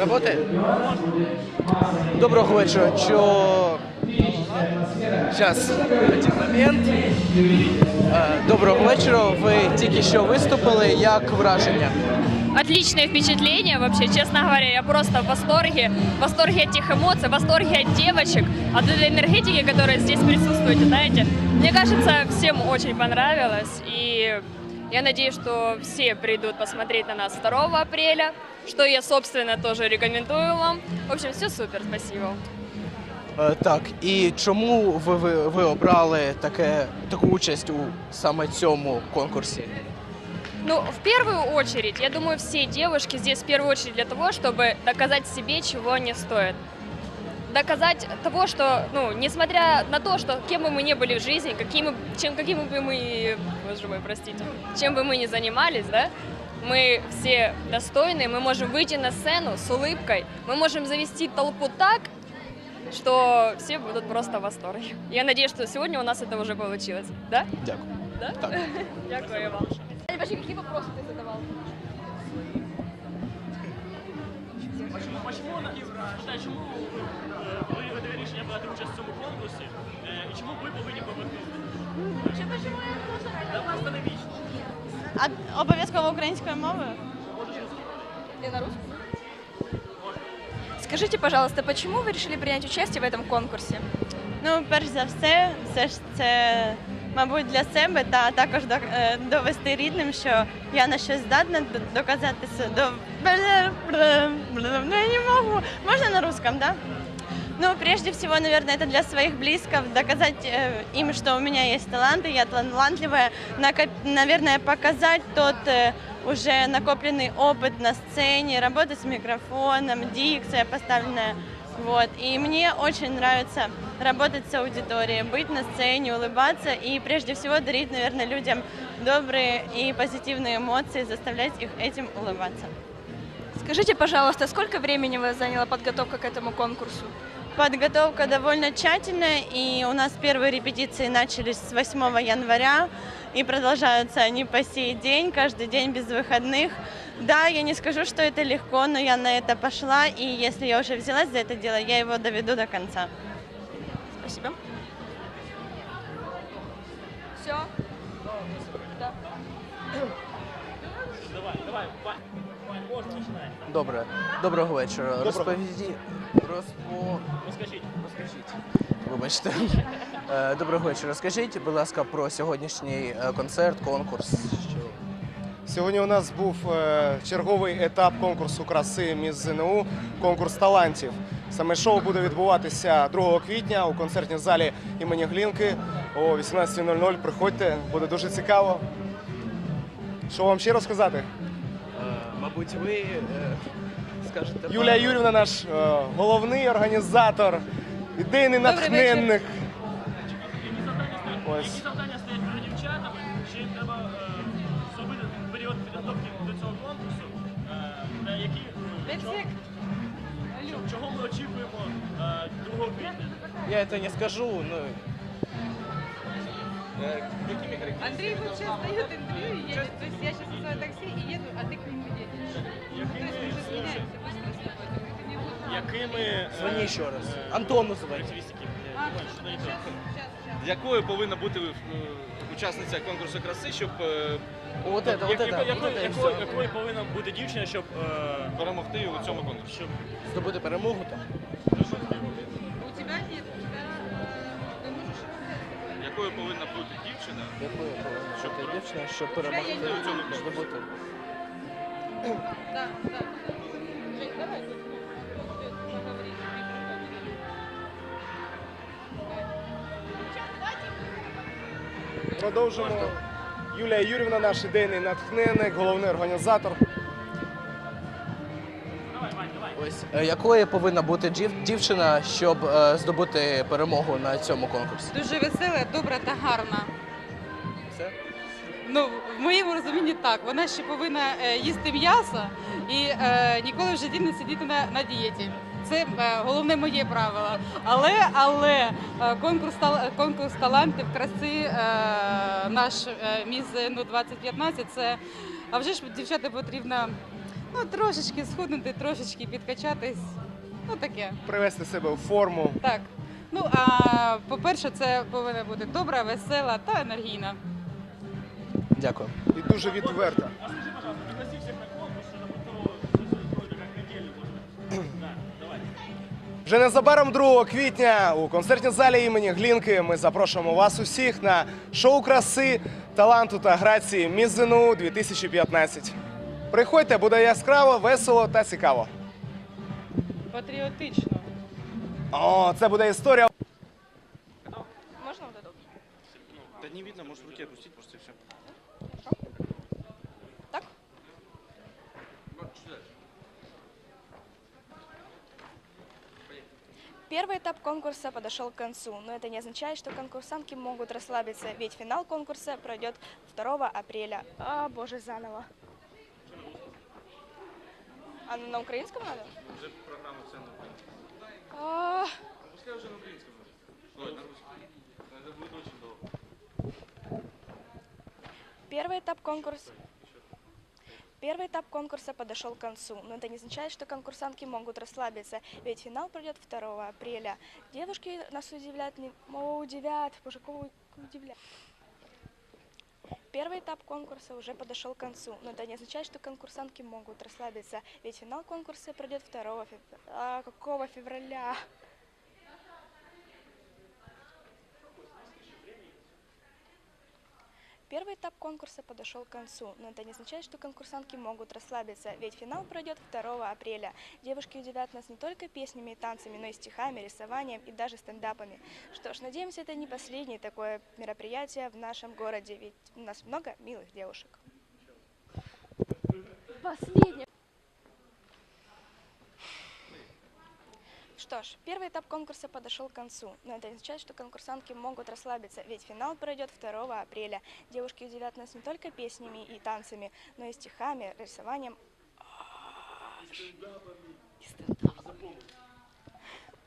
Роботи? Доброго вечора. Що... Зараз, один момент. Е, Доброго вечора. Ви тільки що виступили. Як враження? Отличное впечатление вообще, честно говоря, я просто в восторге, в восторге от тех эмоций, в восторге от девочек, от этой энергетики, которая здесь присутствует, знаете. Мне кажется, всем очень понравилось, и я надеюсь, что все придут посмотреть на нас 2 апреля, что я, собственно, тоже рекомендую вам. В общем, все супер, спасибо. Так, і чому ви, ви, ви обрали таке, таку участь у саме цьому конкурсі? Ну, в первую очередь, я думаю, все девушки здесь в первую очередь для того, чтобы доказать себе, чего они стоят. Доказать того, что, ну, несмотря на то, что кем бы мы ни были в жизни, какими, чем, какими бы мы, боже мой, простите, чем бы мы ни занимались, да, мы все достойны, мы можем выйти на сцену с улыбкой, мы можем завести толпу так, что все будут просто в восторге. Я надеюсь, что сегодня у нас это уже получилось, да? Дякую. Да? Так. Дякую вам. Вообще, какие вопросы ты Почему, почему на- считай, чому е, ви ви рішення брати участь в цьому конкурсі? Е, І чому ви повинні повернути? Для вас це не вічно. А обов'язково українською мовою? Я на русском. Скажите, пожалуйста, почему вы решили принять участие в этом конкурсе? Ну, перш за все, все ж це, мабуть, для себе та також довести рідним, що я на щось здатна д- доказати се- до Ну, не можу. Можно на русском, да? Ну, прежде всего, наверное, это для своих близков, доказать э, им, что у меня есть таланты, я талантливая, Нако- наверное, показать тот э, уже накопленный опыт на сцене, работа с микрофоном, дикция поставленная. Вот. И мне очень нравится работать с аудиторией, быть на сцене, улыбаться и прежде всего дарить, наверное, людям добрые и позитивные эмоции, заставлять их этим улыбаться. Скажите, пожалуйста, сколько времени вас заняла подготовка к этому конкурсу? Подготовка довольно тщательная, и у нас первые репетиции начались с 8 января, и продолжаются они по сей день, каждый день без выходных. Да, я не скажу, что это легко, но я на это пошла, и если я уже взялась за это дело, я его доведу до конца. Спасибо. Все? Да. Давай, давай, Вань, можна починати. Добре. Доброго вечора. Розповіді. Розпо... Розкажіть. Розкажіть. Вибачте. Е, Доброго вечора. Розкажіть, будь ласка, про сьогоднішній е, концерт, конкурс. Сьогодні у нас був е, черговий етап конкурсу краси міс ЗНУ, конкурс талантів. Саме шоу буде відбуватися 2 квітня у концертній залі імені Глінки о 18.00. Приходьте, буде дуже цікаво. Що вам ще розказати? Мабуть, ви скажете. Юлія Юрівна, наш е, головний організатор, ідейний натхненник. Які Ось. завдання стоять перед дівчатами? Чи їм треба е, зробити період підготовки до цього конкурсу? Е, які, е, чого, ми очікуємо е, 2 квітня? Я це не скажу, ну. Е, Андрей вот сейчас дает интервью и едет. То есть я сейчас вызываю такси и еду, а ты к нему едешь. То есть мы уже сменяемся быстро с тобой. Так это не будет. Якими е, Звони ще раз. е, Антон називайте. характеристики? А, Вань, що на сейчас, YouTube? сейчас, сейчас. Якою повинна бути е, учасниця конкурсу краси, щоб е, Вот это, вот Як- это, яко- вот якою- это, і якою- все. Якою повинна бути дівчина, щоб е, перемогти у цьому конкурсі? щоб Здобути перемогу там. У тебя нет, у Якою повинна бути дівчина? Якою повинна бути дівчина, щоб перемогти не знаю. здобути. Да, да. Жень, давай тут ну, поговорить. Продовжимо. Юлія Юрівна, наш ідейний натхненник, головний організатор. Ось е, якою повинна бути дів- дівчина, щоб е, здобути перемогу на цьому конкурсі? Дуже весела, добра та гарна. Все? Ну, в моєму розумінні так. Вона ще повинна е, їсти м'ясо і е, ніколи в житті не сидіти на, на дієті. Це е, головне моє правило. Але, але конкурс, конкурс талантів краси е, наш е, міс ну, 2015 це а вже ж дівчата потрібно Ну, трошечки схуднути, трошечки підкачатись. Ну таке. Привести себе в форму. Так. Ну а по-перше, це повинна бути добра, весела та енергійна. Дякую. І дуже відверта. Вже незабаром 2 квітня у концертній залі імені Глінки ми запрошуємо вас усіх на шоу краси, таланту та грації Міс ЗНУ 2015. Приходьте, буде яскраво, весело та цікаво. Патріотично. О, це буде історія. Можно вот эту? Да не видно, может руки опустить просто и все. Так? Первый этап конкурса подошел к концу, но это не означает, что конкурсантки могут расслабиться, ведь финал конкурса пройдет 2 апреля. А, боже, заново. А на украинском надо? Уже программа цены. А, Ну, пускай уже на украинском. Ой, на русском. Это будет очень долго. Первый этап конкурса. Первый этап конкурса подошел к концу, но это не означает, что конкурсантки могут расслабиться, ведь финал пройдет 2 апреля. Девушки нас удивляют, не... О, удивят, кого удивляют. Первый этап конкурса уже подошел к концу, но это не означает, что конкурсантки могут расслабиться, ведь финал конкурса пройдет 2 февраля. А, какого февраля? Первый этап конкурса подошел к концу, но это не означает, что конкурсантки могут расслабиться, ведь финал пройдет 2 апреля. Девушки удивят нас не только песнями и танцами, но и стихами, рисованием и даже стендапами. Что ж, надеемся, это не последнее такое мероприятие в нашем городе, ведь у нас много милых девушек. Последняя. Что ж, первый этап конкурса подошел к концу, но это означает, что конкурсантки могут расслабиться, ведь финал пройдет 2 апреля. Девушки удивят нас не только песнями и танцами, но и стихами, рисованием.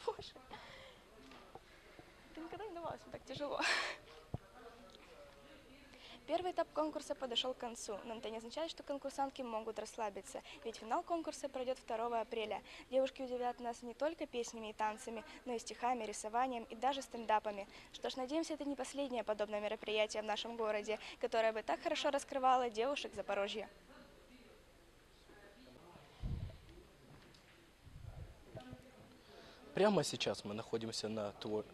Боже. Ты никогда не давалась, так тяжело. Первый этап конкурса подошел к концу, но это не означает, что конкурсантки могут расслабиться, ведь финал конкурса пройдет 2 апреля. Девушки удивят нас не только песнями и танцами, но и стихами, рисованием и даже стендапами. Что ж, надеемся, это не последнее подобное мероприятие в нашем городе, которое бы так хорошо раскрывало девушек Запорожья. Прямо сейчас мы находимся на твор...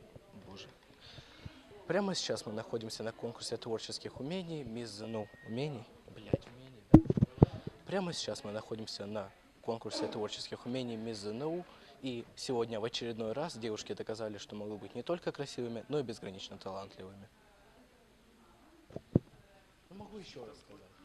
Прямо сейчас мы находимся на конкурсе творческих умений Мисс ну, умений? Блять, умений, да. Прямо сейчас мы находимся на конкурсе творческих умений Мисс ЗНУ. И сегодня в очередной раз девушки доказали, что могут быть не только красивыми, но и безгранично талантливыми. Ну, могу еще раз сказать.